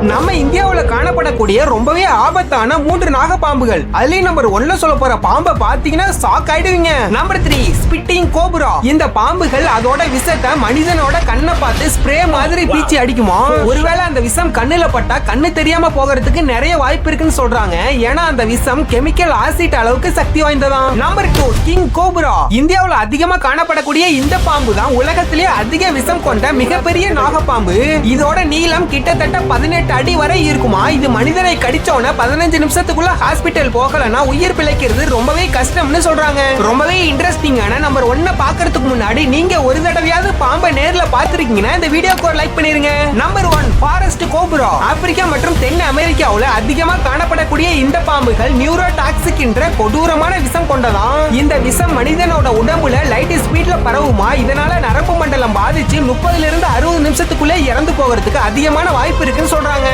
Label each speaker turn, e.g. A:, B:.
A: நம்ம இந்தியாவுல காணப்படக்கூடிய ரொம்பவே ஆபத்தான மூன்று நாகப்பாம்புகள். அதுலயும் நம்பர் ஒன்ல சொல்ல போற பாம்பை பாத்தீங்கன்னா ஷாக் ஆயிடுவீங்க. நம்பர் த்ரீ ஸ்பிட்டிங் கோபுரா இந்த பாம்புகள் அதோட விஷத்தை மனிதனோட கண்ணை பார்த்து ஸ்ப்ரே மாதிரி பீச்சி அடிக்குமா? ஒருவேளை அந்த விஷம் கண்ணுல பட்டா கண்ணு தெரியாம போகிறதுக்கு நிறைய வாய்ப்பு இருக்குன்னு சொல்றாங்க. ஏன்னா அந்த விஷம் கெமிக்கல் ஆசிட் அளவுக்கு சக்தி வாய்ந்ததாம் நம்பர் டூ கிங் கோபுரா இந்தியாவுல அதிகமா காணப்படக்கூடிய இந்த பாம்பு தான் உலகத்திலேயே அதிக விஷம் கொண்ட மிகப்பெரிய நாகப்பாம்பு. இதோட நீளம் கிட்டத்தட்ட பதினெட்டு அடி வரை இருக்குமா? இது மனிதனை கடிச்சோன பதினஞ்சு நிமிஷத்துக்குள்ள ஹாஸ்பிட்டல் போகலனா உயிர் பிழைக்கிறது ரொம்பவே கஷ்டம்னு சொல்றாங்க. ரொம்பவே இன்ட்ரெஸ்டிங்கான நம்பர் ஒன்ன பாக்குறதுக்கு முன்னாடி நீங்க ஒரு தடவையாவது பாம்பை நேர்ல பாத்திருக்கீங்கன்னா இந்த வீடியோக்கு ஒரு லைக் பண்ணிருங்க. Number one forest cobra Africa மற்றும் தென் அமெரிக்காவுல அதிகமா காணப்படக்கூடிய இந்த பாம்புகள் நியூரோ டாக்ஸிக் என்ற கொடூரமான விஷம் கொண்டதாம். இந்த விஷம் மனிதனோட உடம்புல லைட் ஸ்பீட்ல பரவுமா? இதனால நரம்பு மண்டலம் பாதிச்சு முப்பதுல இருந்து அறுபது நிமிஷத்துக்குள்ளே இறந்து போகிறதுக்கு அதிகமான வாய்ப்பு இருக்குன்னு சொல்றாங்க.